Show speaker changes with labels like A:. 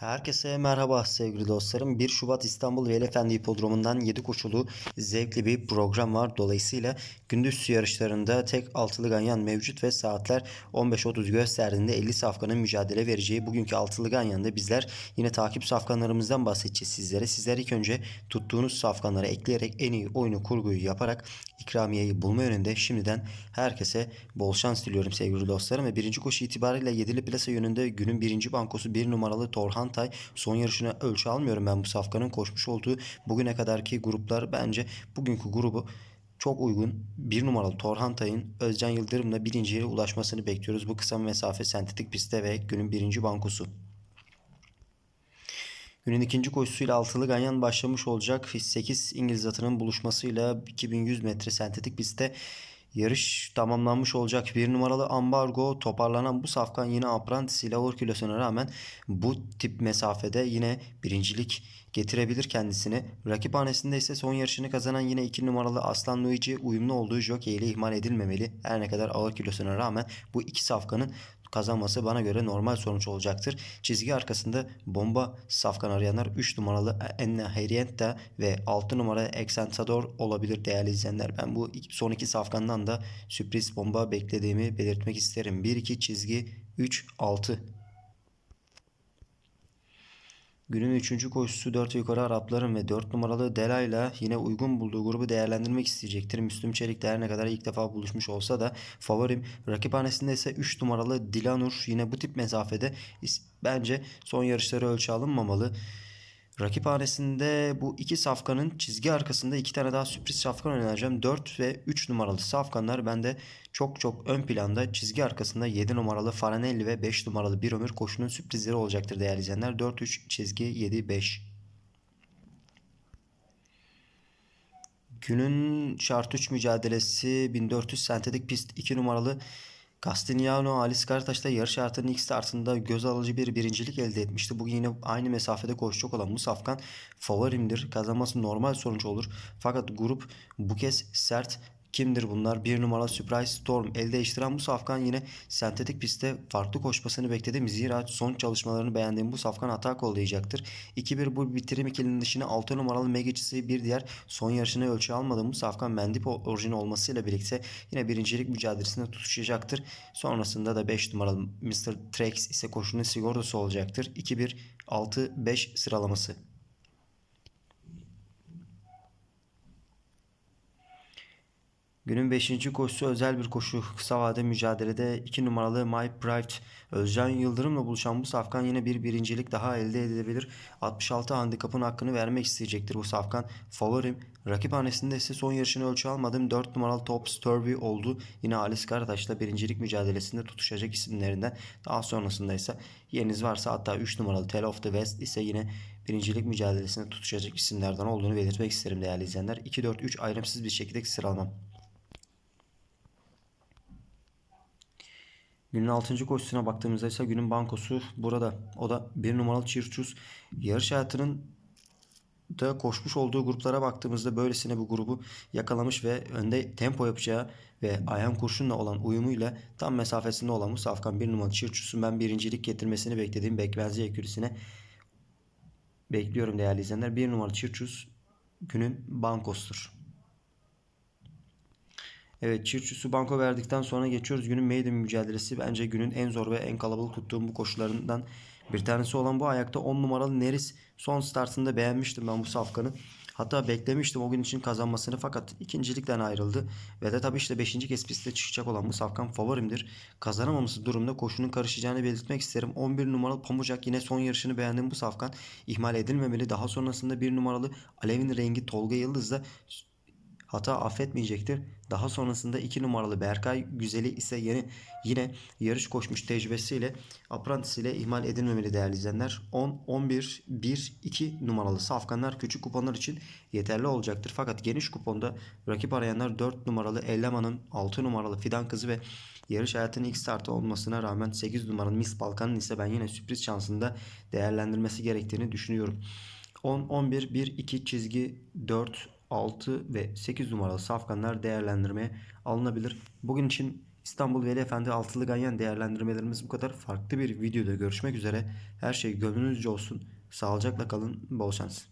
A: Herkese merhaba sevgili dostlarım. 1 Şubat İstanbul Veliefendi Hipodromu'ndan 7 koşulu zevkli bir program var. Dolayısıyla gündüz yarışlarında tek altılı ganyan mevcut ve saatler 15.30 gösterdiğinde 50 safkanın mücadele vereceği bugünkü altılı ganyanda bizler yine takip safkanlarımızdan bahsedeceğiz sizlere. Sizler ilk önce tuttuğunuz safkanları ekleyerek en iyi oyunu kurguyu yaparak ikramiyeyi bulma yönünde şimdiden herkese bol şans diliyorum sevgili dostlarım. Ve birinci koşu itibariyle 7'li plasa yönünde günün birinci bankosu 1 numaralı Torhan Tay. Son yarışına ölçü almıyorum ben bu safkanın koşmuş olduğu bugüne kadarki gruplar bence bugünkü grubu çok uygun. Bir numaralı Torhan Tay'ın Özcan Yıldırım'la birinciye ulaşmasını bekliyoruz. Bu kısa mesafe sentetik pistte ve günün birinci bankosu. Günün ikinci koşusuyla altılı ganyan başlamış olacak. 8 İngiliz atının buluşmasıyla 2100 metre sentetik pistte yarış tamamlanmış olacak. Bir numaralı ambargo toparlanan bu safkan yine Apprentice ile kilosuna rağmen bu tip mesafede yine birincilik getirebilir kendisini. Rakip hanesinde ise son yarışını kazanan yine 2 numaralı Aslan Luigi uyumlu olduğu jockey ile ihmal edilmemeli. Her ne kadar ağır kilosuna rağmen bu iki safkanın kazanması bana göre normal sonuç olacaktır. Çizgi arkasında bomba safkan arayanlar 3 numaralı Enna Herienta ve 6 numara Exentador olabilir değerli izleyenler. Ben bu son iki safkandan da sürpriz bomba beklediğimi belirtmek isterim. 1-2 çizgi 3-6. Günün 3. koşusu 4 yukarı Arapların ve 4 numaralı Delay'la yine uygun bulduğu grubu değerlendirmek isteyecektir. Müslüm Çelik de her ne kadar ilk defa buluşmuş olsa da favorim. Rakiphanesinde ise 3 numaralı Dilanur yine bu tip mesafede bence son yarışları ölçü alınmamalı. Rakiphanesinde bu iki safkanın çizgi arkasında iki tane daha sürpriz safkan önereceğim. 4 ve 3 numaralı safkanlar bende çok çok ön planda. Çizgi arkasında 7 numaralı Faranelli ve 5 numaralı Bir Ömür koşunun sürprizleri olacaktır değerli izleyenler. 4-3 çizgi 7-5. Günün şart 3 mücadelesi 1400 sentetik pist 2 numaralı Castigliano Alice Karataş'ta yarış şartının ilk startında göz alıcı bir birincilik elde etmişti. Bugün yine aynı mesafede koşacak olan bu safkan favorimdir. Kazanması normal sonuç olur. Fakat grup bu kez sert. Kimdir bunlar? Bir numaralı Surprise Storm el değiştiren bu safkan yine sentetik pistte farklı koşmasını bekledim. Zira son çalışmalarını beğendiğim bu safkan hata kollayacaktır. 2-1 bu bitirim ikilinin dışına 6 numaralı Megicisi bir diğer son yarışını ölçü almadığım bu safkan Mendip orijini olmasıyla birlikte yine birincilik mücadelesinde tutuşacaktır. Sonrasında da 5 numaralı Mr. Trex ise koşunun sigortası olacaktır. 2-1 6-5 sıralaması. Günün 5. koşusu özel bir koşu. Kısa vade mücadelede 2 numaralı My Pride Özcan Yıldırım'la buluşan bu safkan yine bir birincilik daha elde edebilir. 66 handikapın hakkını vermek isteyecektir bu safkan. Favorim. Rakiphanesinde ise son yarışını ölçü almadığım 4 numaralı Top Sturby oldu. Yine Alice Karataş'la birincilik mücadelesinde tutuşacak isimlerinden. Daha sonrasında ise yeriniz varsa hatta 3 numaralı Tale of the West ise yine birincilik mücadelesinde tutuşacak isimlerden olduğunu belirtmek isterim değerli izleyenler. 2-4-3 ayrımsız bir şekilde sıralamam. Günün 6. koşusuna baktığımızda ise günün bankosu burada. O da 1 numaralı Çirçuz. Yarış hayatının da koşmuş olduğu gruplara baktığımızda böylesine bir grubu yakalamış ve önde tempo yapacağı ve Ayhan Kurşun'la olan uyumuyla tam mesafesinde olan bu Safkan 1 numaralı Çirçuz'un ben birincilik getirmesini beklediğim Bekvenzi ekürisine bekliyorum değerli izleyenler. 1 numaralı Çirçuz günün bankosudur. Evet Çirçüsü banko verdikten sonra geçiyoruz. Günün maiden mücadelesi bence günün en zor ve en kalabalık tuttuğum bu koşularından bir tanesi olan bu ayakta 10 numaralı Neris son startında beğenmiştim ben bu safkanı. Hatta beklemiştim o gün için kazanmasını fakat ikincilikten ayrıldı. Ve de tabii işte 5. kez pistte çıkacak olan bu safkan favorimdir. Kazanamaması durumda koşunun karışacağını belirtmek isterim. 11 numaralı Pamucak yine son yarışını beğendim bu safkan. ihmal edilmemeli. Daha sonrasında 1 numaralı Alev'in rengi Tolga Yıldız da hata affetmeyecektir. Daha sonrasında 2 numaralı Berkay Güzeli ise yeni yine yarış koşmuş tecrübesiyle Apprentice ile ihmal edilmemeli değerli izleyenler. 10, 11, 1, 2 numaralı safkanlar küçük kuponlar için yeterli olacaktır. Fakat geniş kuponda rakip arayanlar 4 numaralı Elleman'ın 6 numaralı Fidan Kızı ve yarış hayatının ilk startı olmasına rağmen 8 numaralı Miss Balkan'ın ise ben yine sürpriz şansında değerlendirmesi gerektiğini düşünüyorum. 10, 11, 1, 2 çizgi 4, 6 ve 8 numaralı safkanlar değerlendirmeye alınabilir. Bugün için İstanbul Veli Efendi Altılı Ganyan değerlendirmelerimiz bu kadar. Farklı bir videoda görüşmek üzere. Her şey gönlünüzce olsun. Sağlıcakla kalın. Bol şans.